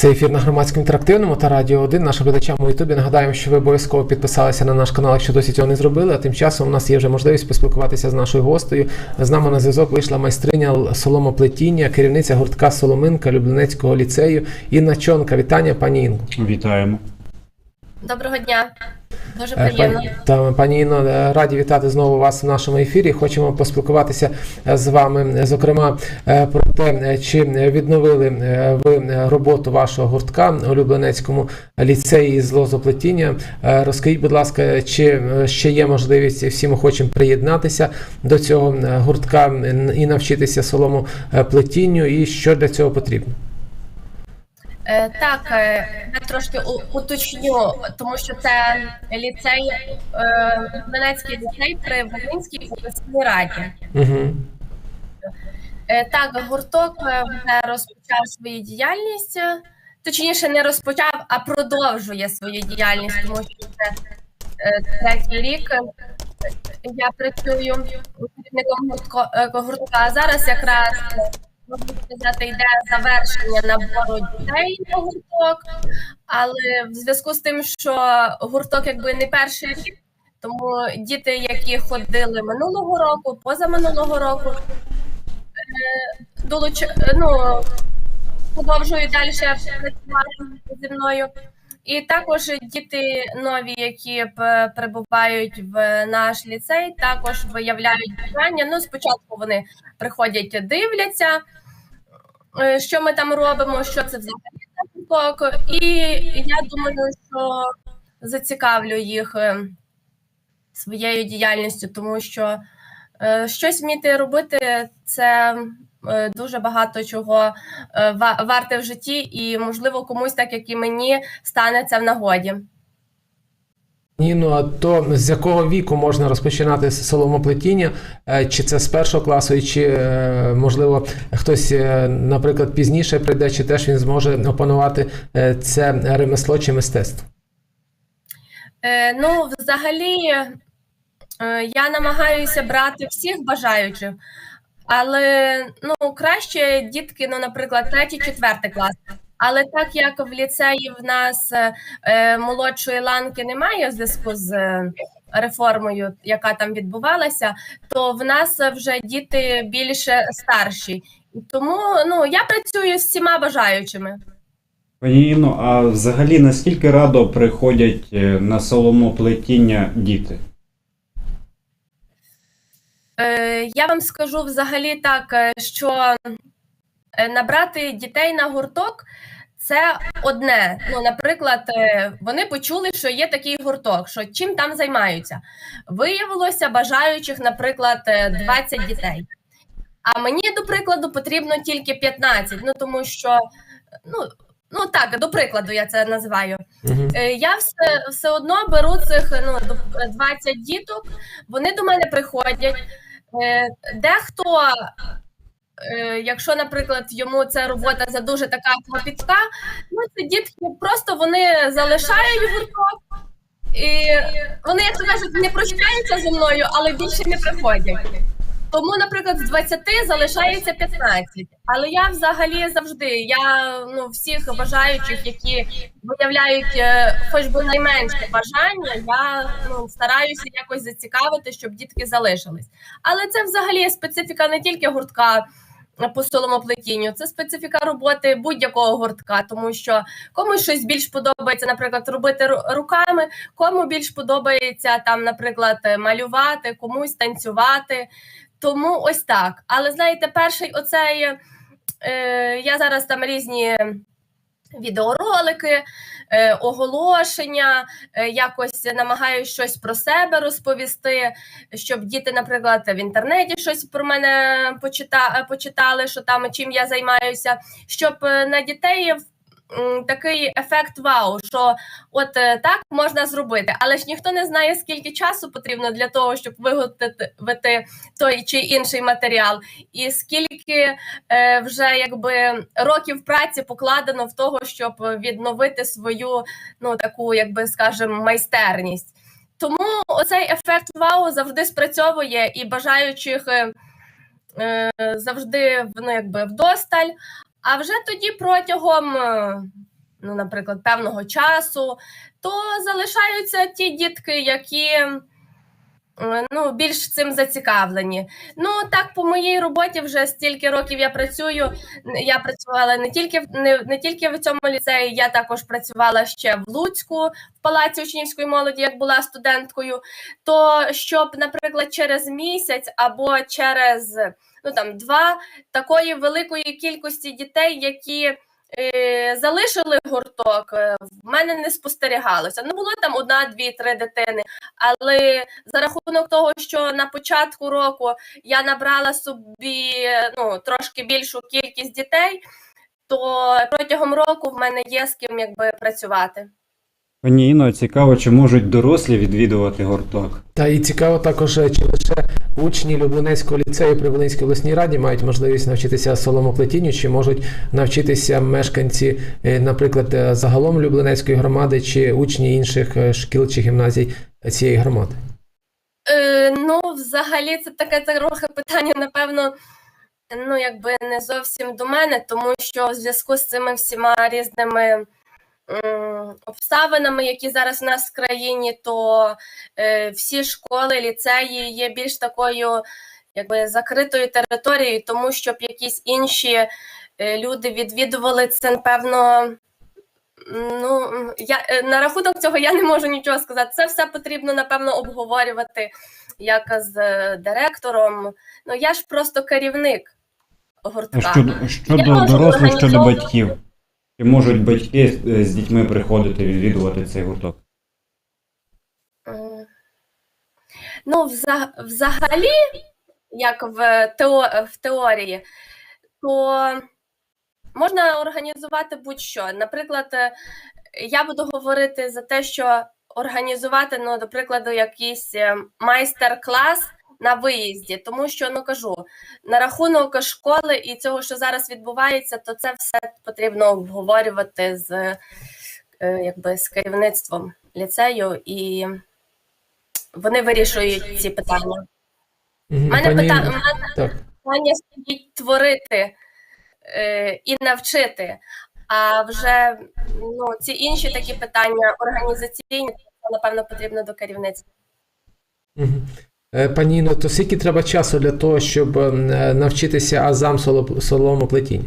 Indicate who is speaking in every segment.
Speaker 1: Це ефір на громадському інтерактивному та радіо 1. Нашим глядачам у Ютубі нагадаємо, що ви обов'язково підписалися на наш канал, якщо досі цього не зробили. А тим часом у нас є вже можливість поспілкуватися з нашою гостею. З нами на зв'язок вийшла майстриня соломоплетіння, керівниця гуртка Соломинка Люблинецького ліцею Інна Чонка. Вітання, пані Інго.
Speaker 2: Вітаємо.
Speaker 3: Доброго дня. Дуже
Speaker 1: Е,
Speaker 3: приємно.
Speaker 1: Пані, пані Інно, е, раді вітати знову вас в нашому ефірі. Хочемо поспілкуватися е, з вами, зокрема, про те, чи відновили ви роботу вашого гуртка у Люблинецькому ліцеї з лозоплетіння. Розкажіть, будь ласка, чи ще є можливість всім охочим приєднатися до цього гуртка і навчитися солому плетінню, і що для цього потрібно?
Speaker 3: Е, так, е, я трошки уточню, тому що це ліцей, е, Донецький ліцей при Волинській обласній раді.
Speaker 1: Угу.
Speaker 3: Е, так, гурток е, вже розпочав свою діяльність. е, Точніше, не розпочав, а продовжує свою діяльність, тому що це е, третій рік. е, Я працюю керівником е, гуртка. А зараз якраз е, можна сказати, йде завершення набору дітей на гурток. Але в зв'язку з тим, що гурток якби не перший рік, тому діти, які ходили минулого року, позаминулого року, долуч... ну, продовжують далі працювати зі мною. І також діти нові, які п- прибувають в наш ліцей, також виявляють бажання. Ну, спочатку вони приходять, дивляться, е, що ми там робимо, що це взагалі за гурток. І я думаю, що зацікавлю їх е, своєю діяльністю, тому що е, щось вміти робити це е, дуже багато чого е, ва- варте в житті, і можливо комусь, так як і мені, стане це в нагоді.
Speaker 1: Ні, а то з якого віку можна розпочинати соломоплетіння? Е, Чи це з першого класу, і чи е, можливо хтось, е, наприклад, пізніше прийде, чи теж він зможе опанувати це ремесло чи мистецтво?
Speaker 3: Ну, взагалі, я намагаюся брати всіх бажаючих, але ну, краще дітки, ну, наприклад, третій, четвертий клас. Але так як в ліцеї в нас е, е, молодшої ланки немає в зв'язку з е, реформою, яка там відбувалася, то в нас вже діти більше старші. І Тому ну, я працюю з всіма бажаючими.
Speaker 2: Пані Інно, а взагалі наскільки радо приходять е, на соломоплетіння діти?
Speaker 3: Е, я вам скажу взагалі так, е, що набрати дітей на гурток це одне. Ну, наприклад, е, вони почули, що є такий гурток, що чим там займаються. Виявилося бажаючих, наприклад, е, 20 дітей. А мені, до прикладу, потрібно тільки 15, ну тому що, ну, ну так, до прикладу, я це називаю.
Speaker 1: Угу.
Speaker 3: Е, Я все, все одно беру цих ну, 20 діток, вони до мене приходять. Е, Дехто, е, якщо, наприклад, йому ця робота за дуже така клопітка, ну це дітки просто вони залишають гурток, і вони, як кажуть, не прощаються зі мною, але більше не приходять. Тому, наприклад, з 20 залишається 15. Але я взагалі завжди, я ну, всіх бажаючих, які виявляють е, хоч би найменше бажання, я ну, стараюся якось зацікавити, щоб дітки залишились. Але це взагалі специфіка не тільки гуртка е, по соломоплетінню, це специфіка роботи будь-якого гуртка, тому що комусь щось більш подобається, наприклад, робити руками, кому більш подобається там, наприклад, малювати, комусь танцювати. Тому ось так. Але знаєте, перший оцей е, я зараз там різні відеоролики, е, оголошення, е, якось намагаюся щось про себе розповісти, щоб діти, наприклад, в інтернеті щось про мене почита, почитали, що там чим я займаюся, щоб е, на дітей такий ефект вау, що от е, так можна зробити, але ж ніхто не знає, скільки часу потрібно для того, щоб виготовити той чи інший матеріал, і скільки е, вже якби років праці покладено в того, щоб відновити свою, ну таку, якби скажемо, майстерність. Тому оцей ефект вау завжди спрацьовує і бажаючих е, е, завжди ну, якби вдосталь. А вже тоді протягом е, ну, наприклад, певного часу, то залишаються ті дітки, які е, ну, більш цим зацікавлені. Ну, так, по моїй роботі вже стільки років я працюю. Я працювала не тільки не, не тільки в цьому ліцеї, я також працювала ще в Луцьку в палаці учнівської молоді, як була студенткою. То щоб, наприклад, через місяць або через ну там два такої великої кількості дітей, які е, залишили гурток, е, в мене не спостерігалося. Ну було там одна, дві, три дитини. Але за рахунок того, що на початку року я набрала собі ну, трошки більшу кількість дітей, то протягом року в мене є з ким якби працювати.
Speaker 2: Пані Іно, цікаво, чи можуть дорослі відвідувати гурток?
Speaker 1: Та і цікаво також, е, чи лише учні Люблинецького ліцею при Волинській обласній раді мають можливість навчитися соломоплетінню, чи можуть навчитися мешканці, е, наприклад, е, загалом Люблинецької громади, чи учні інших е, шкіл чи гімназій цієї громади?
Speaker 3: Е, ну, взагалі, це таке трохи питання, напевно, ну, якби не зовсім до мене, тому що в зв'язку з цими всіма різними обставинами, які зараз у нас в країні, то е, всі школи, ліцеї є більш такою якби закритою територією, тому щоб якісь інші е, люди відвідували це, напевно. Ну, я е, на рахунок цього я не можу нічого сказати. Це все потрібно, напевно, обговорювати як з е, директором. Ну, я ж просто керівник гуртка.
Speaker 2: Щодо, щодо дорослих, щодо батьків. Чи можуть батьки е, з дітьми приходити відвідувати цей гурток?
Speaker 3: Ну, вза- взагалі, як в, тео, в теорії, то можна організувати будь-що. Наприклад, е, я буду говорити за те, що організувати, ну, до прикладу, якийсь е, майстер-клас на виїзді, тому що ну кажу на рахунок школи і цього, що зараз відбувається, то це все потрібно обговорювати з, е, якби, з керівництвом ліцею і вони вирішують ці питання. У мене
Speaker 1: пані
Speaker 3: пита...
Speaker 1: Інно,
Speaker 3: у мене
Speaker 1: Так.
Speaker 3: питання стоїть творити е, і навчити. А вже ну, ці інші такі питання організаційні, напевно, потрібно до керівництва.
Speaker 1: Е, Пані то скільки треба часу для того, щоб е, навчитися азам соло- соломоплетіння?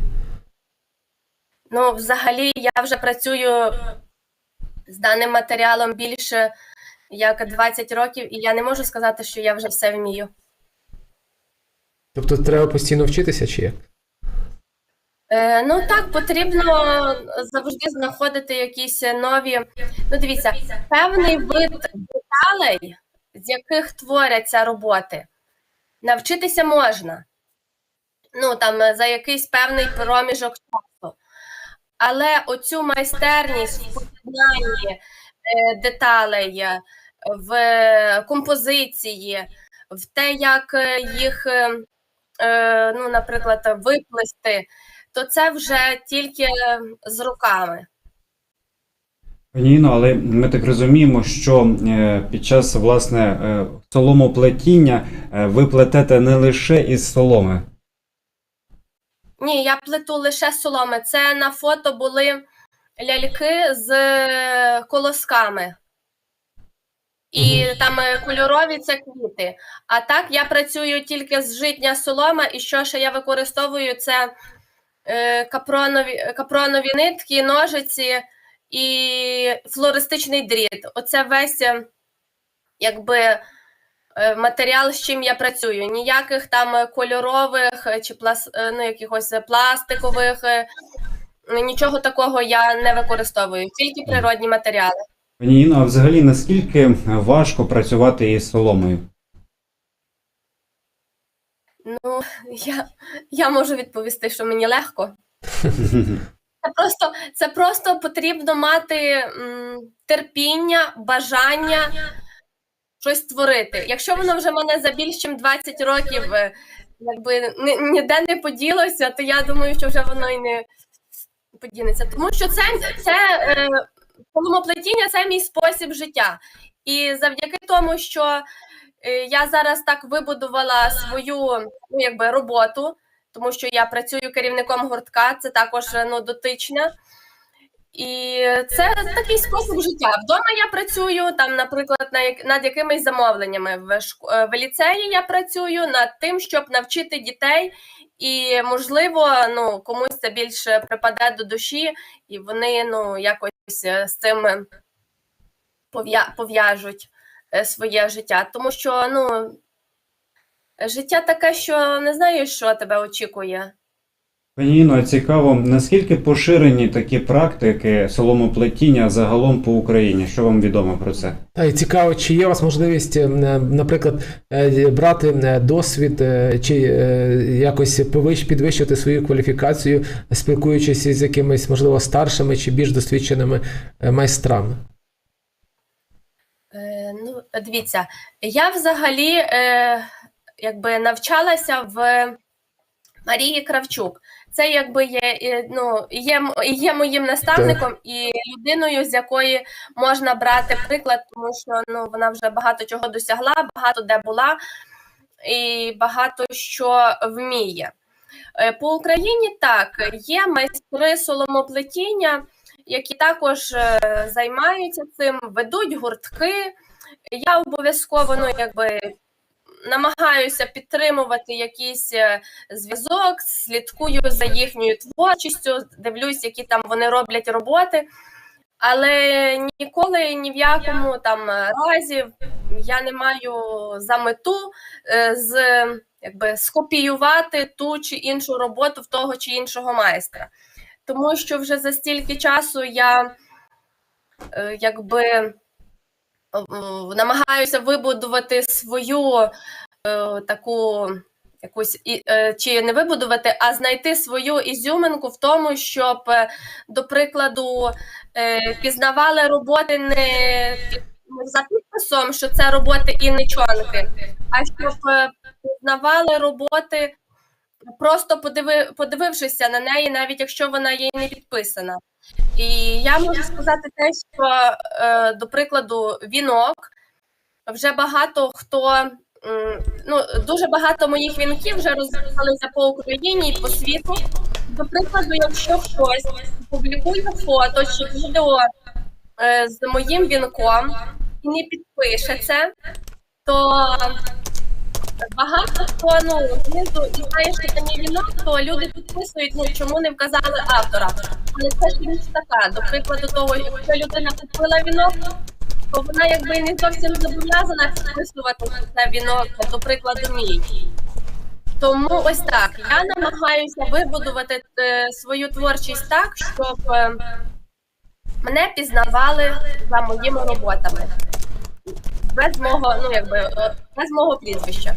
Speaker 3: Ну, взагалі, я вже працюю з даним матеріалом більше як 20 років, і я не можу сказати, що я вже все вмію.
Speaker 1: Тобто треба постійно вчитися чи як?
Speaker 3: Е, ну так, потрібно завжди знаходити якісь нові. Ну, дивіться, певний вид деталей, з яких творяться роботи, навчитися можна. Ну там е, за якийсь певний проміжок часу. Але оцю майстерність в поєднанні е, деталей, е, в композиції, в те, як їх, ну, наприклад, виплести, то це вже тільки з руками.
Speaker 2: Пані Іно, але ми так розуміємо, що е, під час власне е, соломоплетіння е, ви плетете не лише із соломи.
Speaker 3: Ні, я плету лише з соломи. Це на фото були ляльки з колосками. І там е, кольорові це квіти. А так я працюю тільки з житня солома, і що ще я використовую, це капронові, капронові нитки, ножиці і флористичний дріт. Оце весь е, якби е, матеріал, з чим я працюю. Ніяких там е, кольорових чи плас, е, ну, якихось пластикових, нічого такого я не використовую, тільки природні матеріали.
Speaker 2: Пані Іно, а взагалі наскільки важко працювати із соломою?
Speaker 3: Ну, я, я можу відповісти, що мені легко. Це просто, це просто потрібно мати м, терпіння, бажання щось створити. Якщо воно вже мене за більш ніж 20 років е, якби ні- ніде не поділося, то я думаю, що вже воно і не подінеться. Тому що це, це е, поломоплетіння це мій спосіб життя. І завдяки тому, що е, я зараз так вибудувала свою ну, якби, роботу, тому що я працюю керівником гуртка, це також е, ну, дотичне. І це такий спосіб життя. Вдома я працюю там, наприклад, над якимись замовленнями. В е, в ліцеї я працюю над тим, щоб навчити дітей, і можливо, ну комусь це більше припаде до душі, і вони ну якось е, з цим пов'я- пов'яжуть своє життя. Тому що ну життя таке, що не знаєш, що тебе очікує.
Speaker 2: Пані Іно, цікаво, наскільки поширені такі практики соломоплетіння загалом по Україні? Що вам відомо про це?
Speaker 1: Та й цікаво, чи є у вас можливість, е, наприклад, е, брати е, досвід чи якось підвищувати свою кваліфікацію, спілкуючись з якимись, можливо, старшими чи більш досвідченими майстрами?
Speaker 3: Е, ну, дивіться, я взагалі е, якби навчалася в Марії Кравчук. Це якби є, ну, є, є моїм наставником і людиною, з якої можна брати приклад, тому що ну, вона вже багато чого досягла, багато де була і багато що вміє. Е, По Україні так, є майстри соломоплетіння, які також е, займаються цим, ведуть гуртки. Я обов'язково ну, якби, намагаюся підтримувати якийсь е, зв'язок, слідкую за їхньою творчістю, дивлюсь, які там вони роблять роботи. Але ніколи ні в якому там разі я не маю за мету е, з якби скопіювати ту чи іншу роботу в того чи іншого майстра. Тому що вже за стільки часу я е, якби намагаюся вибудувати свою е, таку якусь е, чи не вибудувати, а знайти свою ізюминку в тому, щоб, е, до прикладу, пізнавали роботи не за підписом, що це роботи Інничонки, а щоб пізнавали роботи, просто подиви, подивившися на неї, навіть якщо вона є не підписана. І я можу сказати те, що, е, до прикладу, вінок вже багато хто. Ну, дуже багато моїх вінків вже розповзалися по Україні і по світу. До прикладу, якщо хтось публікує фото чи відео е, з моїм вінком і не підпише це, то багато хто ну знизу і знає, що це мій вінок, то люди підписують, ну чому не вказали автора. Але це ж річ така. До прикладу того, якщо людина купила вінок, то вона якби не зовсім зобов'язана підписувати це вінок, до прикладу, мій. Тому ось так. Я намагаюся вибудувати е, свою творчість так, щоб е, мене пізнавали за моїми роботами. Без мого, ну якби е, без мого прізвища.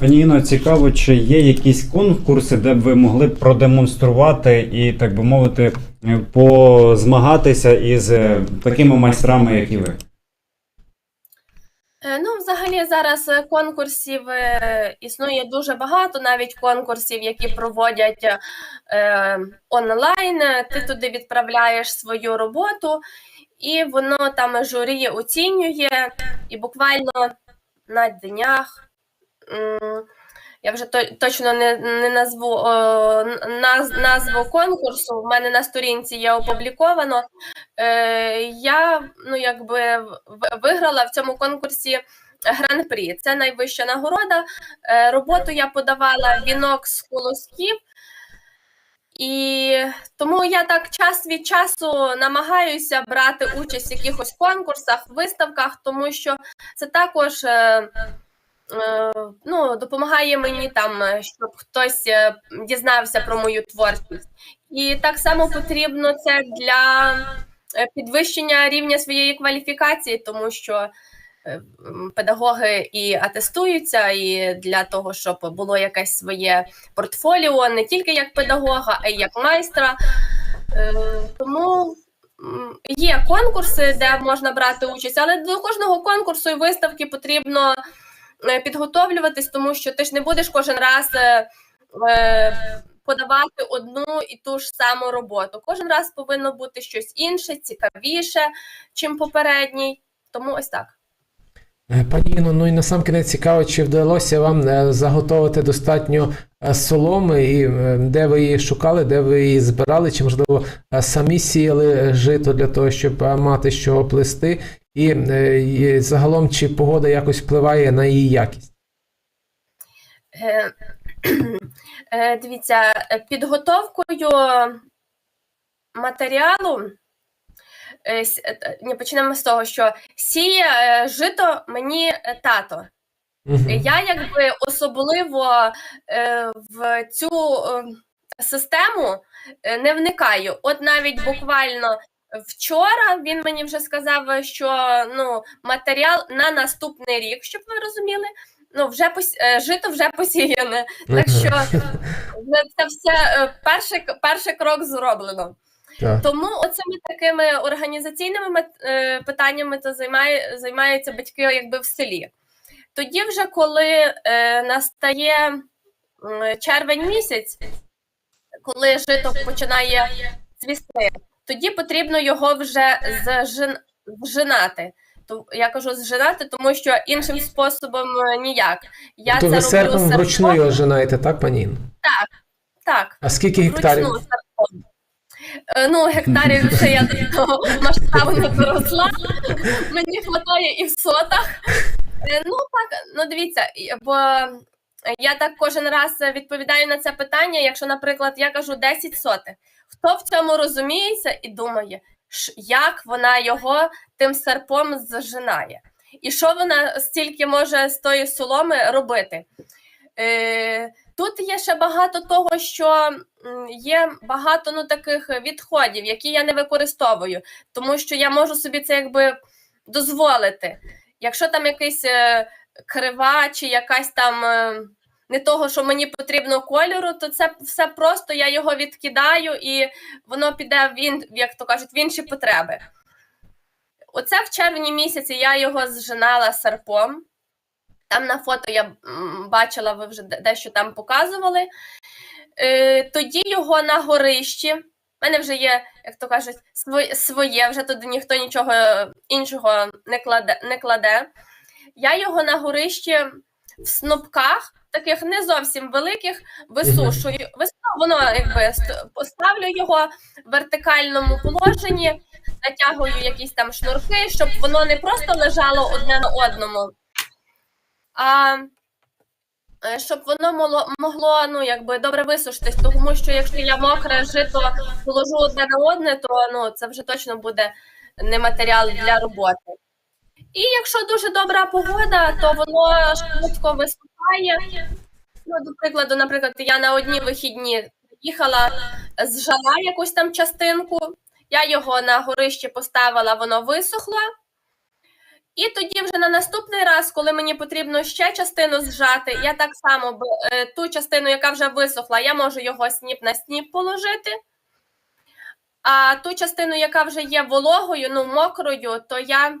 Speaker 2: Пані Іно, цікаво, чи є якісь конкурси, де б ви могли б продемонструвати і, так би мовити, е, позмагатися із е, такими майстрами, як і ви?
Speaker 3: Ну, взагалі, зараз конкурсів існує дуже багато, навіть конкурсів, які проводять е, онлайн. Ти туди відправляєш свою роботу, і воно там журі оцінює, і буквально на днях. Я вже точно не, не назву наз, назву конкурсу. В мене на сторінці є опубліковано. Е, я ну, якби виграла в цьому конкурсі гран-прі. Це найвища нагорода. Е, роботу я подавала вінок з колосків. І тому я так час від часу намагаюся брати участь в якихось конкурсах, виставках, тому що це також е, е, ну, допомагає мені там, е, щоб хтось дізнався про мою творчість. І так само потрібно це для підвищення рівня своєї кваліфікації, тому що педагоги і атестуються, і для того, щоб було якесь своє портфоліо, не тільки як педагога, а й як майстра. Е, Тому є конкурси, де можна брати участь, але до кожного конкурсу і виставки потрібно е, підготовлюватись, тому що ти ж не будеш кожен раз е, е, подавати одну і ту ж саму роботу. Кожен раз повинно бути щось інше, цікавіше, чим попередній. Тому ось так.
Speaker 1: Е, Пані Іно, ну і на сам кінець цікаво, чи вдалося вам е, заготовити достатньо е, соломи, і де ви її шукали, де ви її збирали, чи можливо самі сіяли жито для того, щоб мати з чого плести, і, і загалом чи погода якось впливає на її якість?
Speaker 3: Дивіться, підготовкою матеріалу. Е, с- е, Ні, почнемо з того, що сіє е, жито мені е, тато. Я якби особливо е, в цю е, систему е, не вникаю. От навіть буквально вчора він мені вже сказав, що ну, матеріал на наступний рік, щоб ви розуміли. Ну, вже пос... е, жито вже посіяне. Так що це все е, перший, перший крок зроблено.
Speaker 1: Так.
Speaker 3: Тому оцими такими організаційними е, питаннями то займає, займаються батьки якби в селі. Тоді, вже коли е, настає червень місяць, коли жито починає цвісти, тоді потрібно його вже зжин, вжинати. То я кажу зжинати, тому що іншим способом е, ніяк. Я
Speaker 1: То
Speaker 3: це
Speaker 1: ви
Speaker 3: роблю
Speaker 1: серпом вручну його ожинаєте, так, пані Іно?
Speaker 3: Так.
Speaker 1: А скільки гектарів?
Speaker 3: Вручну Ну, гектарів ще я до масштабу не доросла. Мені вистачає і в сотах. Е, Ну так, ну дивіться, бо я так кожен раз відповідаю на це питання. Якщо, наприклад, я кажу 10 сотих, хто в цьому розуміється і думає, як вона його тим серпом зжинає, і що вона стільки може з тої соломи робити? Е, Тут є ще багато того, що є багато ну, таких відходів, які я не використовую, тому що я можу собі це якби дозволити. Якщо там якийсь е, крива чи якась там е, не того, що мені потрібно кольору, то це все просто я його відкидаю і воно піде в ін, як то кажуть, в інші потреби. Оце в червні місяці я його зжинала серпом. Там на фото я бачила, ви вже дещо там показували. Е, тоді його на горищі. У мене вже є, як то кажуть, своє, вже туди ніхто нічого іншого не кладе, не кладе. Я його на горищі в снопках, таких не зовсім великих, висушую. Вис- Воно якби поставлю його в вертикальному положенні, натягую якісь там шнурки, щоб воно не просто лежало одне на одному, а е, щоб воно могло, ну, якби добре висушитись, тому що якщо я мокре жито положу одне на одне, то ну, це вже точно буде не матеріал для роботи. І якщо дуже добра погода, то воно швидко висухає. Ну, до прикладу, наприклад, я на одні вихідні їхала, зжала якусь там частинку, я його на горище поставила, воно висохло. І тоді вже на наступний раз, коли мені потрібно ще частину зжати, я так само е, ту частину, яка вже висохла, я можу його сніп на сніп положити. А ту частину, яка вже є вологою, ну мокрою, то я,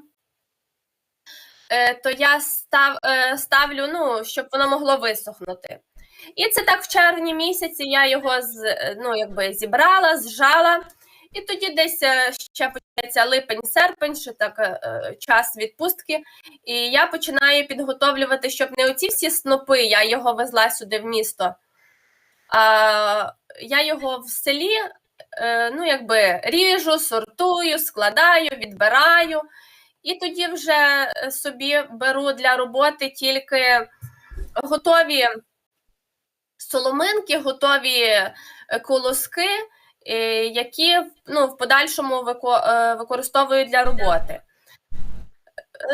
Speaker 3: е, то я став, е, ставлю, ну, щоб воно могло висохнути. І це так в червні місяці я його з, ну, якби зібрала, зжала. І тоді десь е, ще почнеться липень-серпень, що так е, е, час відпустки. І я починаю підготовлювати, щоб не оці всі снопи, я його везла сюди в місто. А я його в селі ну, якби ріжу, сортую, складаю, відбираю. І тоді вже собі беру для роботи тільки готові соломинки, готові колоски, які ну, в подальшому е, для роботи.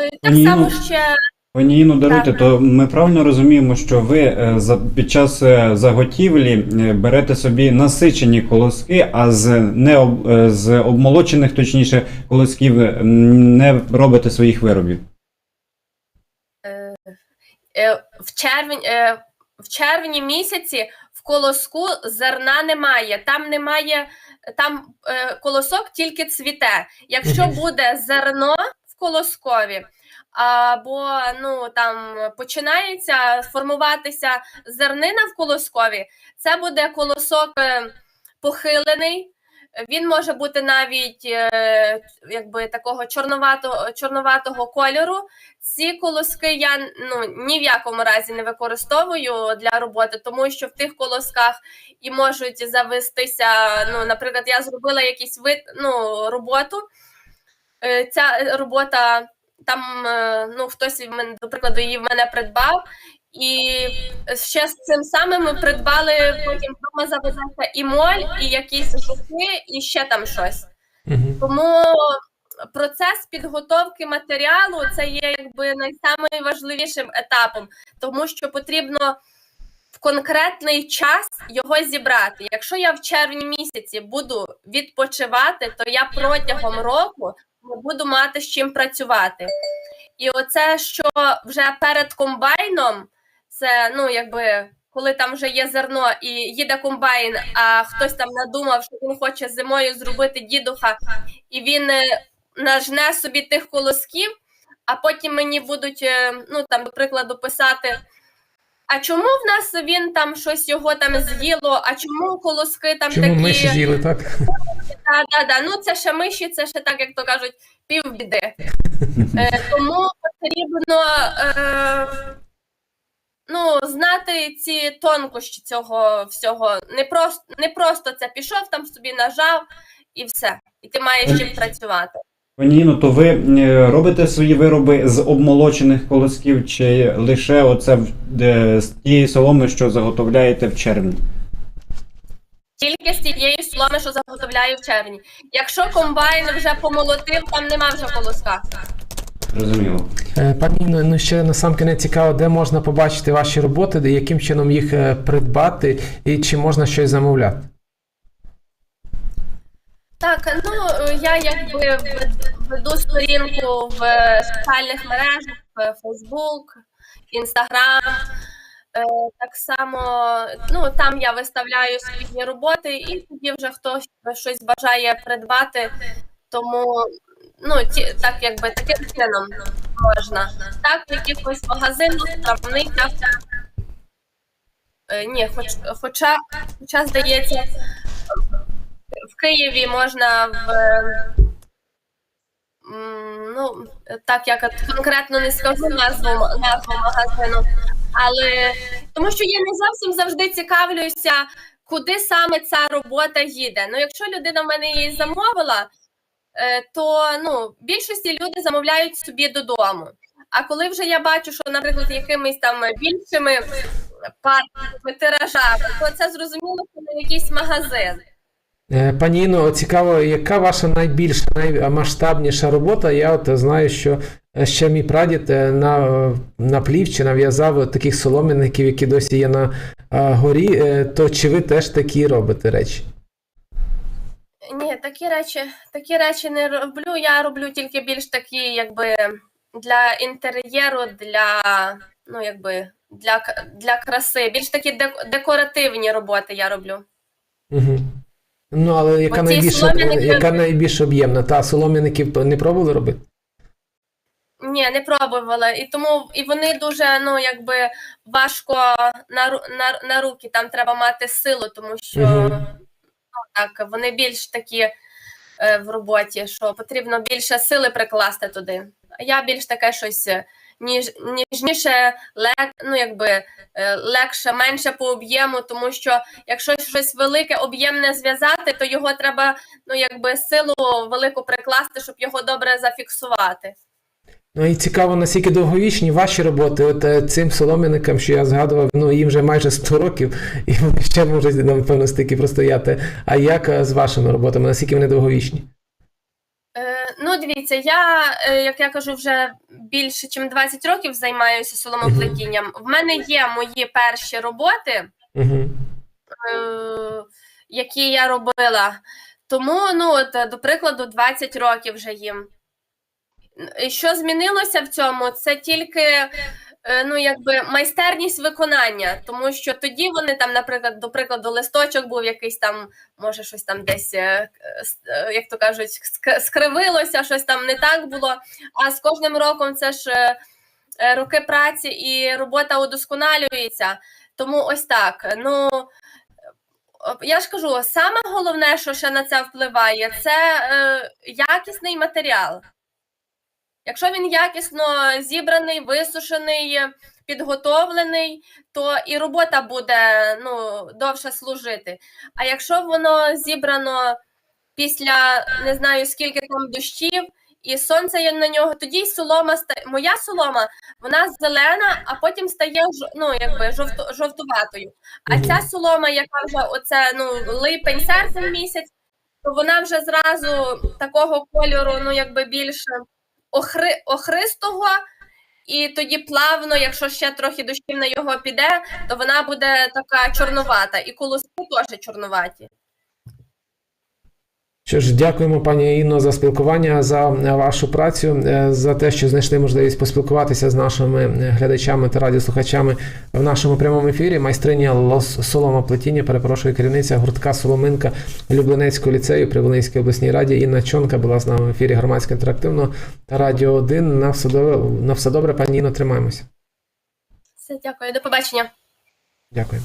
Speaker 3: Е, Так
Speaker 2: Ні,
Speaker 3: само ще
Speaker 2: Пані Іно, даруйте, то ми правильно розуміємо, що ви е, за під час е, заготівлі е, берете собі насичені колоски, а з не об- е, з обмолочених, точніше, колосків е, не робите своїх виробів.
Speaker 3: е, в червні, е, в червні місяці колоску зерна немає. Там немає, там е, колосок тільки цвіте. Якщо буде зерно в колоскові, або ну там починається формуватися зернина в колоскові, це буде колосок е, похилений. Він може бути навіть е, якби такого чорноватого, чорноватого кольору. Ці колоски я ну, ні в якому разі не використовую для роботи, тому що в тих колосках і можуть завестися. Ну, наприклад, я зробила якийсь вид ну, роботу. Е, Ця робота там е, ну, хтось до прикладу, її в мене придбав. І ще з цим самим ми придбали потім вдома завезеться і моль, і якісь жуки, і ще там щось.
Speaker 1: Мгм.
Speaker 3: Тому процес підготовки матеріалу це є якби найважливішим етапом, тому що потрібно в конкретний час його зібрати. Якщо я в червні місяці буду відпочивати, то я протягом року не буду мати з чим працювати. І оце, що вже перед комбайном, це ну якби. Коли там вже є зерно і їде комбайн, а хтось там надумав, що він хоче зимою зробити дідуха, і він е, нажне собі тих колосків, а потім мені будуть, е, ну там, до прикладу, писати. А чому в нас він там щось його там з'їло? А чому колоски там
Speaker 1: Чому
Speaker 3: такі?
Speaker 1: миші з'їли, так?
Speaker 3: Да, да, да. Ну це ще миші, це ще так, як то кажуть, півбіди. Е, тому потрібно е, знати ці тонкощі цього всього. Не просто, не просто це пішов, там собі нажав і все. І ти маєш чим працювати.
Speaker 2: Пані Інно, то ви е, робите свої вироби з обмолочених колосків, чи лише оце де, з тієї соломи, що заготовляєте в червні?
Speaker 3: Тільки з тієї соломи, що заготовляю в червні. Якщо комбайн вже помолотив, там нема вже колоска.
Speaker 2: Зрозуміло.
Speaker 1: Е, Пані ну ще на сам кінець цікаво, де можна побачити ваші роботи, де яким чином їх е, придбати і чи можна щось замовляти?
Speaker 3: Так, ну я якби веду сторінку в е, соціальних мережах, Facebook, Instagram. Так само, ну там я виставляю свої роботи, і тоді вже хтось щось бажає придбати. Тому ну ті, так якби таким чином можна. Так, в якихось магазинах, травницях. Е, Ні, хоч, хоча, хоча здається, в Києві можна в ну так я конкретно не скажу назву назву магазину, але тому що я не зовсім завжди цікавлюся, куди саме ця робота їде. Ну, якщо людина в мене її замовила, то ну більшості люди замовляють собі додому. А коли вже я бачу, що, наприклад, якимись там більшими партіями, тиражами, то це зрозуміло, що не якийсь магазин.
Speaker 1: Е, Пані Інно, цікаво, яка ваша найбільша, наймасштабніша робота? Я от знаю, що е, ще мій прадід е, на, наплів чи нав'язав таких солом'яників, які досі є на е, горі. Е, То чи ви теж такі робите речі?
Speaker 3: Ні, такі речі, такі речі не роблю. Я роблю тільки більш такі, якби для інтер'єру, для ну якби для, для краси. Більш такі декоративні роботи я роблю.
Speaker 1: Угу. Ну, але яка
Speaker 3: Оці
Speaker 1: найбільш,
Speaker 3: солом'яники-
Speaker 1: яка найбільш об'ємна? Та солом'яників не пробували робити?
Speaker 3: Ні, не пробувала. І тому і вони дуже ну якби важко на, на, на руки. Там треба мати силу, тому що
Speaker 1: Мгм.
Speaker 3: Так вони більш такі е, в роботі, що потрібно більше сили прикласти туди. А я більш таке щось е, ніж ніжніше, лек, ну якби е, легше, менше по об'єму, тому що якщо щось велике об'ємне зв'язати, то його треба ну якби силу велику прикласти, щоб його добре зафіксувати.
Speaker 1: Ну і цікаво, наскільки довговічні ваші роботи. От е, цим солом'яникам, що я згадував, ну їм вже майже 100 років, і вони ще можуть, напевно, стільки простояти. А як е, з вашими роботами? Наскільки вони довговічні?
Speaker 3: Е, ну, дивіться, я, як я кажу, вже більше ніж 20 років займаюся соломоплетінням. В мене є мої перші роботи, е, які я робила. Тому, ну, от, до прикладу, 20 років вже їм. Що змінилося в цьому? Це тільки е, ну, якби майстерність виконання, тому що тоді вони там, наприклад, до прикладу, листочок був якийсь там, може, щось там десь, е, е, як то кажуть, скривилося, щось там не так було. А з кожним роком це ж роки праці і робота удосконалюється. Тому ось так. Ну, Я ж кажу, саме головне, що ще на це впливає, це якісний матеріал. Якщо він якісно зібраний, висушений, підготовлений, то і робота буде ну, довше служити. А якщо воно зібрано після не знаю скільки там дощів, і сонце є на нього, тоді й солома ста- моя солома, вона зелена, а потім стає ну, якби жовто, жовтуватою. А ця солома, яка вже оце ну липень, серпень місяць, то вона вже зразу такого кольору, ну якби більше охри, охристого. І тоді плавно, якщо ще трохи дощів на його піде, то вона буде така чорнувата. І колоски теж чорнуваті.
Speaker 1: Що ж, дякуємо, пані Інно, за спілкування, за е, вашу працю, е, за те, що знайшли можливість поспілкуватися з нашими е, глядачами та радіослухачами в нашому прямому ефірі. Майстриня Лос Солома Плетіння, перепрошую, керівниця гуртка Соломинка Люблинецького ліцею при Волинській обласній раді. Інна Чонка була з нами в ефірі громадсько інтерактивного Радіо 1. На все добре, на все добре, пані Інно, тримаємося.
Speaker 3: Все, дякую, до побачення.
Speaker 1: Дякую.